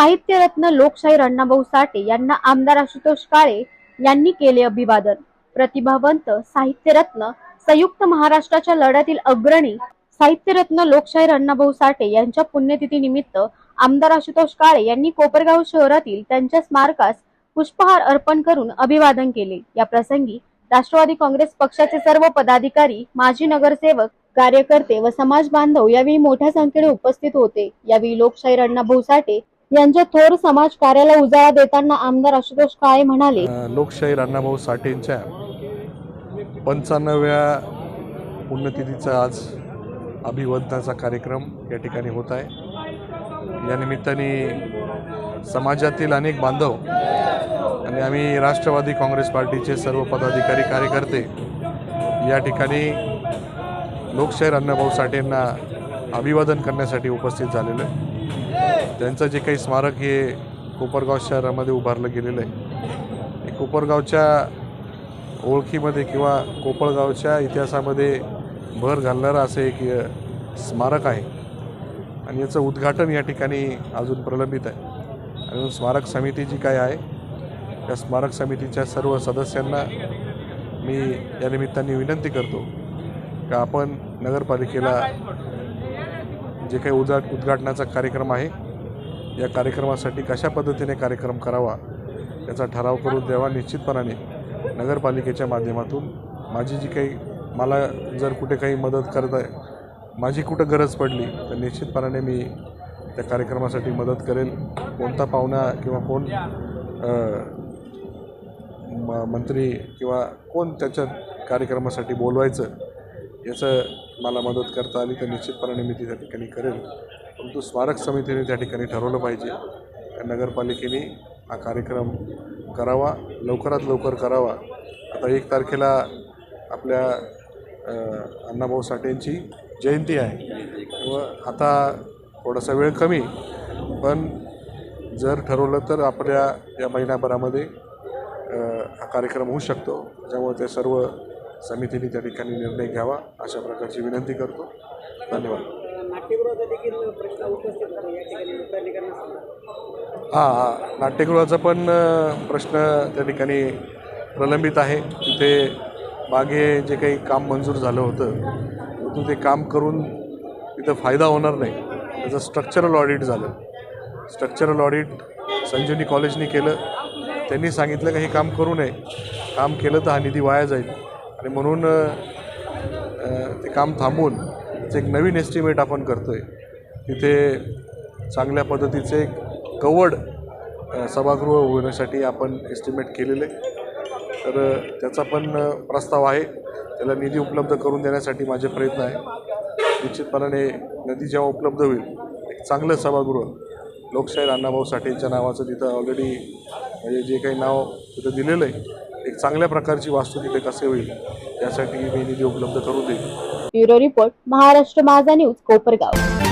साहित्यरत्न लोकशाहीर अण्णाभाऊ साठे यांना आमदार आशुतोष काळे यांनी केले अभिवादन. प्रतिभावंत साहित्यरत्न संयुक्त महाराष्ट्राच्या लढ्यातील अग्रणी साहित्यरत्न लोकशाहीर अण्णाभाऊ साठे यांच्या पुण्यतिथी निमित्त आमदार आशुतोष काळे यांनी कोपरगाव शहरातील त्यांच्या स्मारकास पुष्पहार अर्पण करून अभिवादन केले. या प्रसंगी राष्ट्रवादी काँग्रेस पक्षाचे सर्व पदाधिकारी माजी नगरसेवक कार्यकर्ते व समाज बांधव यावेळी मोठ्या संख्येने उपस्थित होते. यावेळी लोकशाहीर अण्णाभाऊ साठे यांच्या थोर समाज कार्याला उजाळा देताना आमदार आशुतोष काळे म्हणाले लोकशाहीर अण्णाभाऊ साठेंच्या पंचाण्णव्या पुण्यतिथीचा आज अभिवादनाचा कार्यक्रम या ठिकाणी होत आहे. या निमित्ताने समाजातील अनेक बांधव आणि आम्ही राष्ट्रवादी काँग्रेस पार्टीचे सर्व पदाधिकारी कार्यकर्ते या ठिकाणी लोकशाहीर अण्णाभाऊ साठेंना अभिवादन करण्यासाठी उपस्थित झालेलो आहे. त्यांचं जे काही स्मारक हे कोपरगाव शहरामध्ये उभारलं गेलेलं आहे. हे कोपरगावच्या ओळखीमध्ये किंवा कोपरगावच्या इतिहासामध्ये भर घालणारं असं एक स्मारक आहे. आणि याचं उद्घाटन या ठिकाणी अजून प्रलंबित आहे. आणि म्हणून स्मारक समिती जी काय आहे त्या स्मारक समितीच्या सर्व सदस्यांना मी या निमित्ताने विनंती करतो का आपण नगरपालिकेला जे काही उद्घा उद्घाटनाचा कार्यक्रम आहे या कार्यक्रमासाठी कशा पद्धतीने कार्यक्रम करावा याचा ठराव करून द्यावा निश्चितपणाने नगरपालिकेच्या माध्यमातून. माझी जी काही मला जर कुठे काही मदत करत आहे माझी कुठं गरज पडली तर निश्चितपणाने मी त्या कार्यक्रमासाठी मदत करेल. कोणता पाहुणा किंवा कोण म- मंत्री किंवा कोण त्याच्या कार्यक्रमासाठी बोलवायचं याचं मला मदत करता आली तर निश्चितपणाने मी त्या ठिकाणी करेल. परंतु स्मारक समितीने त्या ठिकाणी ठरवलं पाहिजे. का नगरपालिकेने हा कार्यक्रम करावा लवकरात लवकर करावा. आता एक तारखेला आपल्या अण्णाभाऊ साठेंची जयंती आहे. व आता थोडासा वेळ कमी पण जर ठरवलं तर आपल्या या महिन्याभरामध्ये हा कार्यक्रम होऊ शकतो. त्यामुळे त्या सर्व समितीने त्या ठिकाणी निर्णय घ्यावा अशा प्रकारची विनंती करतो. धन्यवाद. नाट्यगृहाचा देखील प्रश्न उपस्थित झाला या ठिकाणी हां हां. नाट्यगृहाचा पण प्रश्न त्या ठिकाणी प्रलंबित आहे. तिथे मागे जे काही काम मंजूर झालं होतं तिथून ते काम करून तिथं फायदा होणार नाही. त्याचं स्ट्रक्चरल ऑडिट झालं. स्ट्रक्चरल ऑडिट संजीवनी कॉलेजने केलं. त्यांनी सांगितलं की हे काम करू नये. काम केलं तर हा निधी वाया जाईल. आणि म्हणून ते काम थांबवून त्याचं एक नवीन एस्टिमेट आपण करतो आहे तिथे चांगल्या पद्धतीचे एक कवड सभागृह होण्यासाठी आपण एस्टिमेट केलेले. तर त्याचा पण प्रस्ताव आहे. त्याला निधी उपलब्ध करून देण्यासाठी माझे प्रयत्न आहे. निश्चितपणाने नदी जेव्हा उपलब्ध होईल एक चांगलं सभागृह लोकशाहीर अण्णाभाऊ साठेंच्या नावाचं तिथं ऑलरेडी म्हणजे जे काही नाव तिथं दिलेलं आहे एक चांगल्या प्रकारची वास्तू तिथे कसे होईल यासाठी मी निधी उपलब्ध करून देईल ब्युरो रिपोर्ट महाराष्ट्र माझा न्यूज कोपरगाव.